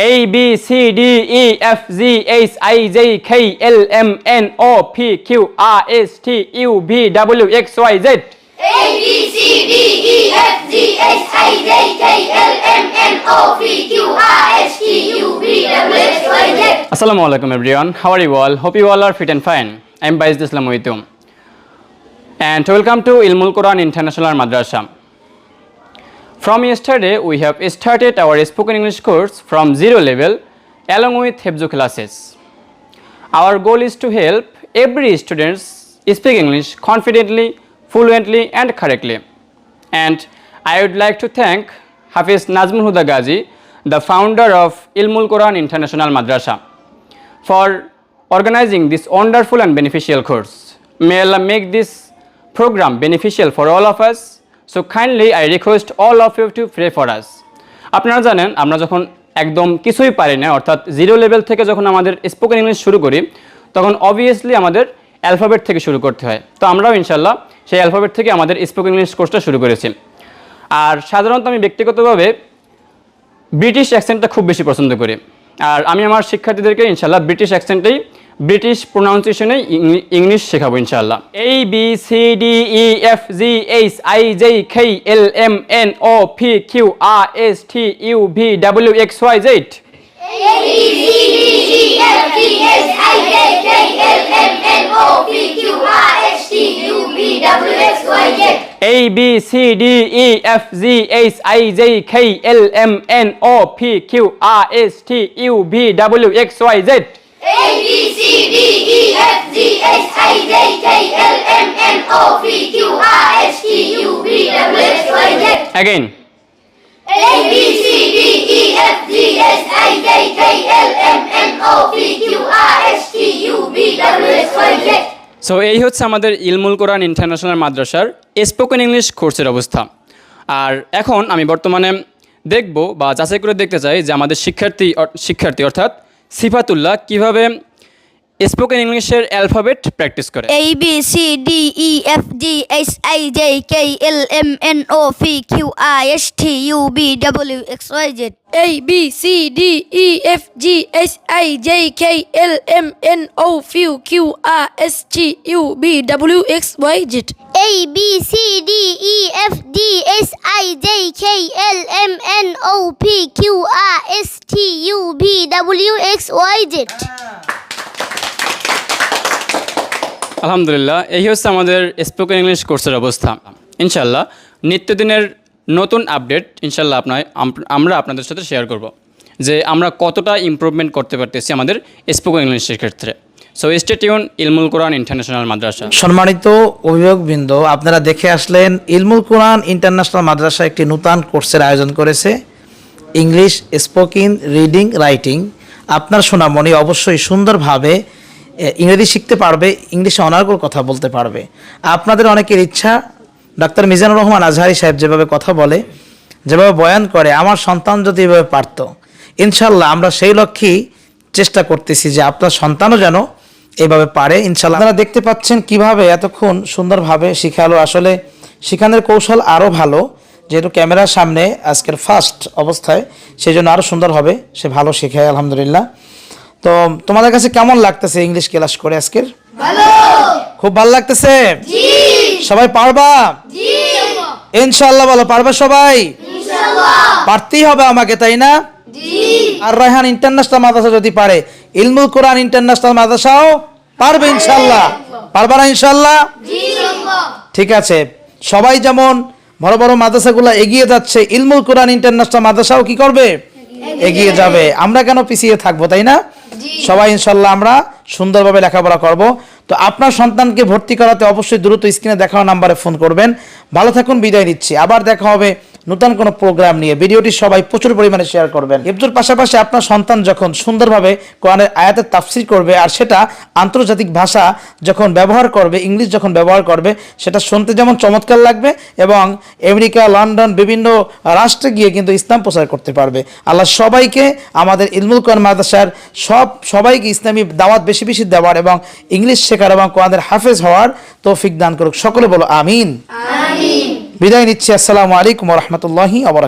A B C D E F G H I J K L M N O P Q R S T U V W X Y Z A B C D E F G H I J K L M N O P Q R S T U V W X Y Z. Assalamu alaikum everyone. How are you all? Hope you all are fit and fine. I'm Baiz Islam Moitum. And welcome to Ilmul Quran International Madrasa. From yesterday, we have started our spoken English course from zero level along with Hebzo classes. Our goal is to help every student speak English confidently, fluently, and correctly. And I would like to thank Hafiz Nazmul Huda Ghazi, the founder of Ilmul Quran International Madrasa, for organizing this wonderful and beneficial course. May Allah make this program beneficial for all of us. So kindly I request all of you to pray for us. আপনারা জানেন, আমরা যখন একদম কিছুই পারি না, অর্থাৎ zero level থেকে যখন আমাদের স্পোকেন ইংলিশ শুরু করি, তখন অবভিয়াসলি আমাদের অ্যালফাবেট থেকে শুরু করতে হয়। তো আমরাও ইনশাল্লাহ সেই অ্যালফাবেট থেকে আমাদের স্পোকেন ইংলিশ কোর্সটা শুরু করেছি। আর সাধারণত আমি ব্যক্তিগতভাবে ব্রিটিশ অ্যাকসেন্টটা খুব বেশি পছন্দ করি। আর আমি আমার শিক্ষার্থীদেরকে ইনশাল্লাহ ব্রিটিশ অ্যাকসেন্টেই ব্রিটিশ প্রোনাউন্সিয়েশনেই ইংলিশ শেখাবো ইনশাল্লাহ এই B C D E F G H I J K L M N O P Q R S T U V W X Y Z A B C D E F G H I J K L M N O P Q R S T U V W X Y Z. A B C D E F G H I J K L M N O P Q R S T U V W X Y Z. Again A B C D E F G H I J K L M N O P Q R S T U V W X Y Z. So এই হচ্ছে আমাদের ইলমুল কোরআন international মাদ্রাসার spoken English কোর্সের অবস্থা আর এখন আমি বর্তমানে দেখব বা যাচাই করে দেখতে চাই যে আমাদের শিক্ষার্থী শিক্ষার্থী অর্থাৎ সিফাতুল্লাহ কীভাবে স্পোকেন ইংলিশের অ্যালফাবেট প্র্যাকটিস করে? A B C D E F G H I J K L M N O P Q I S T U V W X Y Z A B C D E F G H I J K L M N O P Q I S T U V W X Y Z A, B, C, D E F, G H I, J, K, L, M, N, O, P, Q, R, S, T, U, V, W, X, Y, Z. আলহামদুলিল্লাহ, এই হচ্ছে আমাদের spoken English কোর্সের অবস্থা। ইনশাল্লাহ নিত্যদিনের নতুন update ইনশাল্লাহ আপনার আম- আমরা আপনাদের সাথে শেয়ার করব। যে আমরা কতটা ইমপ্রুভমেন্ট করতে পারতেছি আমাদের স্পোকেন ইংলিশের ক্ষেত্রে। সো স্টেটিউন ইলমুল কোরআন ইন্টারন্যাশনাল মাদ্রাসা সম্মানিত অভিভাবকবৃন্দ, আপনারা দেখে আসলেন ইলমুল কোরআন ইন্টারন্যাশনাল মাদ্রাসা একটি নূতন কোর্সের আয়োজন করেছে। ইংলিশ স্পোকিং রিডিং রাইটিং আপনার সোনামণি অবশ্যই সুন্দরভাবে ইংরেজি শিখতে পারবে ইংলিশে অনার্গল কথা বলতে পারবে। আপনাদের অনেকের ইচ্ছা, ডাক্তার মিজানুর রহমান আজহারি সাহেব যেভাবে কথা বলে, যেভাবে বয়ান করে, আমার সন্তান যদি এভাবে পারতো ইনশাল্লাহ আমরা সেই লক্ষ্যেই চেষ্টা করতেছি যে আপনার সন্তানও যেন এভাবে পারে। ইনশাল্লাহ আপনারা দেখতে পাচ্ছেন কীভাবে এতক্ষণ সুন্দরভাবে শিখালো। আসলে শিখানোর কৌশল আরও ভালো যেহেতু ক্যামেরার সামনে আজকের ফার্স্ট অবস্থায় সেই জন্য আরও সুন্দর হবে। সে ভালো শেখায় আলহামদুলিল্লাহ। তো তোমাদের কাছে কেমন লাগতেছে ইংলিশ ক্লাস করে আজকের? খুব ভালো লাগতেছে? সবাই পারবা? ইনশাল্লাহ বলো পারবা সবাই? পারতেই হবে আমাকে তাই না? আর রায়হান ইন্টারন্যাশনাল মাদ্রাসা যদি পারে ইলমুল কোরআন ইন্টারন্যাশনাল মাদ্রাসাও পারবে ইনশাল্লাহ পারবা না ইনশাল্লাহ ঠিক আছে। সবাই যেমন বড় বড় মাদ্রাসাগুলো এগিয়ে যাচ্ছে ইলমুল কোরআন ইন্টারন্যাশনাল মাদ্রাসাও কি করবে? এগিয়ে যাবে। আমরা কেন পিছিয়ে থাকব তাই না? সবাই ইনশাল্লাহ আমরা সুন্দরভাবে লেখাপড়া করব। তো আপনার সন্তানকে ভর্তি করাতে অবশ্যই দ্রুত স্ক্রিনে দেখানো নাম্বারে ফোন করবেন। ভালো থাকুন বিদায় নিচ্ছি। আবার দেখা হবে নতুন কোনো প্রোগ্রাম নিয়ে ভিডিওটি সবাই প্রচুর পরিমাণে শেয়ার করবেন। হিফজুর পাশাপাশি আপনার সন্তান যখন সুন্দরভাবে কোরআনের আয়াতের তাফসির করবে আর সেটা আন্তর্জাতিক ভাষা যখন ব্যবহার করবে, ইংলিশ যখন ব্যবহার করবে, সেটা শুনতে যেমন চমৎকার লাগবে এবং আমেরিকা, লন্ডন, বিভিন্ন রাষ্ট্রে গিয়ে কিন্তু ইসলাম প্রচার করতে পারবে। আল্লাহ সবাইকে আমাদের ইলমুল কোরআন মাদ্রাসার সব সবাইকে ইসলামী দাওয়াত বেশি বেশি দেওয়ার এবং ইংলিশ শেখার এবং কোরআনের হাফেজ হওয়ার তৌফিক দান করুক। সকলে বলো আমিন। বিদায় নিচ্ছি। আসসালামু আলাইকুম রহমতুল্লাহি আবরাকাত